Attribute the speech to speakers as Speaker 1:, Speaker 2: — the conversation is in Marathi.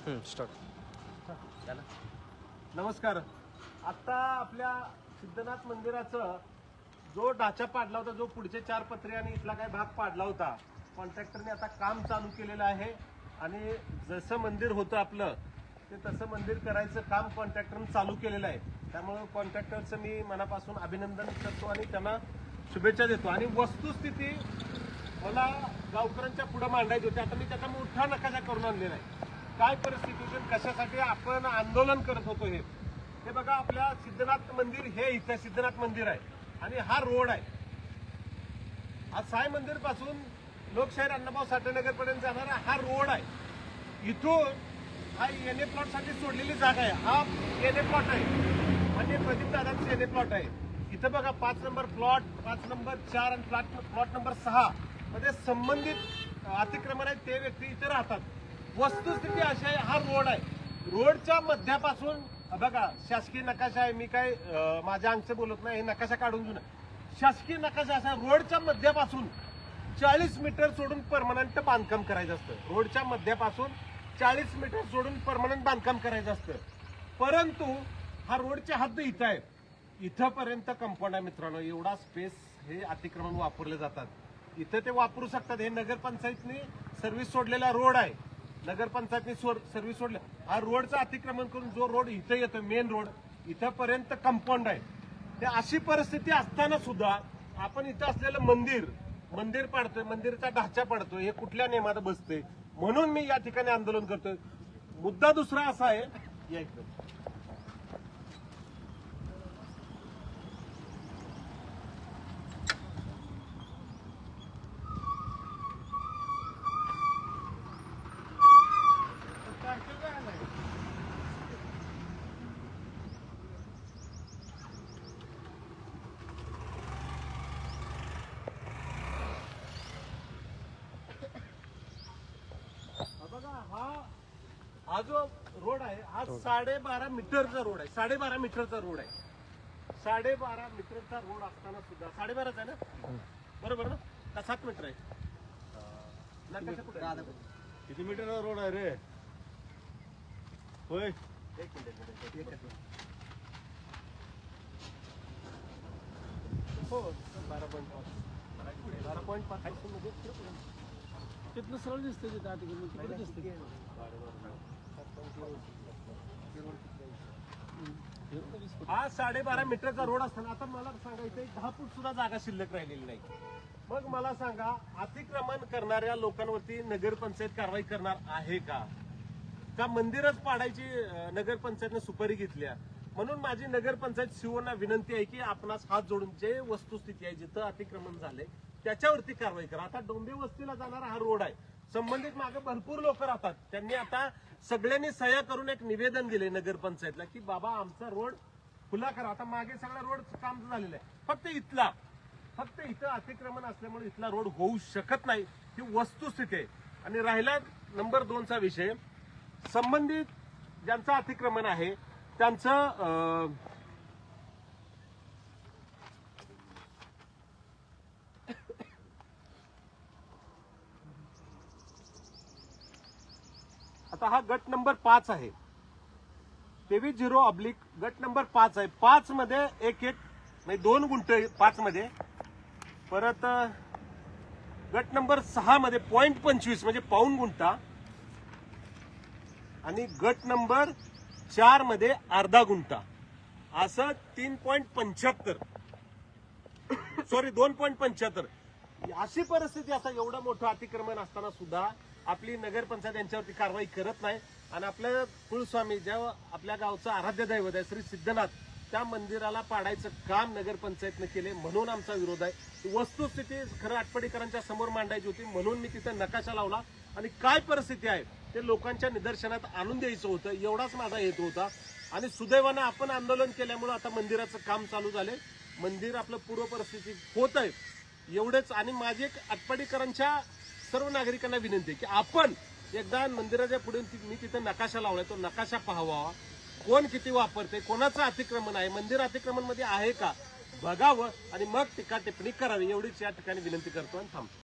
Speaker 1: स्टार्ट
Speaker 2: नमस्कार. आता आपल्या सिद्धनाथ मंदिराचं जो ढाचा पाडला होता जो पुढचे चार पत्रे आणि इथला काही भाग पाडला होता कॉन्ट्रॅक्टरने आता काम चालू केलेलं आहे. आणि जसं मंदिर होतं आपलं ते तसं मंदिर करायचं काम कॉन्ट्रॅक्टरने चालू केलेलं आहे. त्यामुळे कॉन्ट्रॅक्टरचं मी मनापासून अभिनंदन करतो आणि त्यांना शुभेच्छा देतो. आणि वस्तुस्थिती मला गावकऱ्यांच्या पुढे मांडायची होती. आता मी त्याचा मोठा नकाशा करून आणलेला आहे. काय परिस्थिती होती कशासाठी आपण आंदोलन करत होतो हे? हे बघा आपल्या सिद्धनाथ मंदिर हे इथं सिद्धनाथ मंदिर आहे आणि हा रोड आहे. हा साई मंदिरपासून लोकशाहीर अण्णाभाऊ साठेनगर पर्यंत जाणारा हा रोड आहे. इथून हा एन ए प्लॉटसाठी सोडलेली जागा आहे. हा एन ए प्लॉट आहे. म्हणजे प्रदीप दादांचं एन ए प्लॉट आहे. इथं बघा पाच नंबर प्लॉट पाच नंबर चार आणि प्लॉट प्लॉट नंबर सहा. मध्ये संबंधित अतिक्रमण आहे ते व्यक्ती इथे राहतात. वस्तुस्थिती अशी आहे हा रोड आहे. रोडच्या मध्यापासून बघा शासकीय नकाशा आहे मी काय माझ्या अंगचं बोलत नाही हे नकाशा काढून घेऊन. शासकीय नकाशा असा रोडच्या मध्यापासून चाळीस मीटर सोडून परमनंट बांधकाम करायचं असतं. रोडच्या मध्यापासून चाळीस मीटर सोडून परमनंट बांधकाम करायचं असतं. परंतु हा रोडची हद्द इथं आहे इथंपर्यंत कंपाऊंड आहे मित्रांनो एवढा स्पेस हे अतिक्रमण वापरले जातात. इथं ते वापरू शकतात हे नगरपंचायतनी सर्व्हिस सोडलेला रोड आहे. नगरपंचायतने सर्व्हिस सोडल्या. हा रोडचं अतिक्रमण करून जो रोड इथं येतो मेन रोड इथंपर्यंत कंपाऊंड आहे. ते अशी परिस्थिती असताना सुद्धा आपण इथं असलेलं मंदिर मंदिर पाडतोय मंदिरचा ढाचा पाडतोय हे कुठल्या नियमात बसते म्हणून मी या ठिकाणी आंदोलन करतोय. मुद्दा दुसरा असा आहे या इकडं. हा बघा हा हा जो रोड आहे हा साडेबारा मीटरचा रोड आहे. साडेबारा मीटरचा रोड आहे. साडेबारा मीटरचा रोड असताना सुद्धा साडेबाराच आहे ना? बरोबर ना? का सात मीटर आहे? नकाशा कुठे आहे?
Speaker 3: किती मीटरचा रोड आहे रे? होय.
Speaker 2: एक मिनिट, एक मिनिट, एकच मिनिट. हो. बारा पॉईंट पाच. बारा पॉईंट पाच पासून म्हणजे
Speaker 1: तिथनं सरळ दिसतं तिथं अतिक्रमण तिकडे दिसतं
Speaker 2: हा साडेबारा मीटरचा रोड असताना आता मला सांगायचं दहा फूट सुद्धा जागा शिल्लक राहिलेली नाही. मग मला सांगा अतिक्रमण करणाऱ्या लोकांवरती नगरपंचायत कारवाई करणार आहे का? का मंदिरच पाडायची नगरपंचायतने सुपारी घेतल्या? म्हणून माझी नगरपंचायत शिवांना विनंती आहे की आपणास हात जोडून जे वस्तुस्थिती आहे जिथं अतिक्रमण झालंय त्याच्यावरती कारवाई करा. आता डोंबे वस्तीला जाणारा हा रोड आहे. संबंधित मागे भरपूर लोक राहतात. त्यांनी आता सगळ्यांनी सह्या करून एक निवेदन दिले नगरपंचायतला की बाबा आमचा रोड खुला करा. आता मागे सगळा रोड काम झालेलं आहे. फक्त इथला फक्त इथं अतिक्रमण असल्यामुळे इथला रोड होऊ शकत नाही. ही वस्तुस्थिती आहे. आणि राहिला नंबर दोनचा विषय. संबंधित ज्यांचं अतिक्रमण आहे त्यांचं आता हा गट नंबर पाच आहे. तेवीस झिरो अब्लिक गट नंबर पाच आहे. पाच मध्ये एक एक म्हणजे दोन गुंठ पाच मध्ये परत गट नंबर सहा मध्ये पॉईंट पंचवीस म्हणजे पाऊन गुंठा. आणि गट नंबर चारमध्ये अर्धा गुंठा. असं तीन पॉईंट पंच्याहत्तर. सॉरी दोन पॉईंट पंच्याहत्तर. अशी परिस्थिती असा एवढं मोठं अतिक्रमण असताना सुद्धा आपली नगरपंचायत यांच्यावरती कारवाई करत नाही. आणि आपलं कुळस्वामी ज्या आपल्या गावचं आराध्य दैवत आहे श्री सिद्धनाथ त्या मंदिराला पाडायचं काम नगरपंचायतनं केले म्हणून आमचा विरोध आहे. वस्तुस्थिती खरं आटपडीकरांच्या समोर मांडायची होती म्हणून मी तिथं नकाशा लावला. आणि काय परिस्थिती आहे ते लोकांच्या निदर्शनात आणून द्यायचं होतं एवढाच माझा हेतू होता. आणि सुदैवानं आपण आंदोलन केल्यामुळे आता मंदिराचं काम चालू झालंय. मंदिर आपलं पूर्व परिस्थिती होत आहे एवढेच आणि माझी एक आटपाडीकरांच्या सर्व नागरिकांना विनंती आहे की आपण एकदा मंदिराच्या पुढे मी तिथे नकाशा लावलाय तो नकाशा पाहावा. कोण किती वापरते कोणाचं अतिक्रमण आहे मंदिर अतिक्रमणमध्ये आहे का? बघावं आणि मग टीका टिप्पणी करावी. एवढीच या ठिकाणी विनंती करतो आणि थांबतो.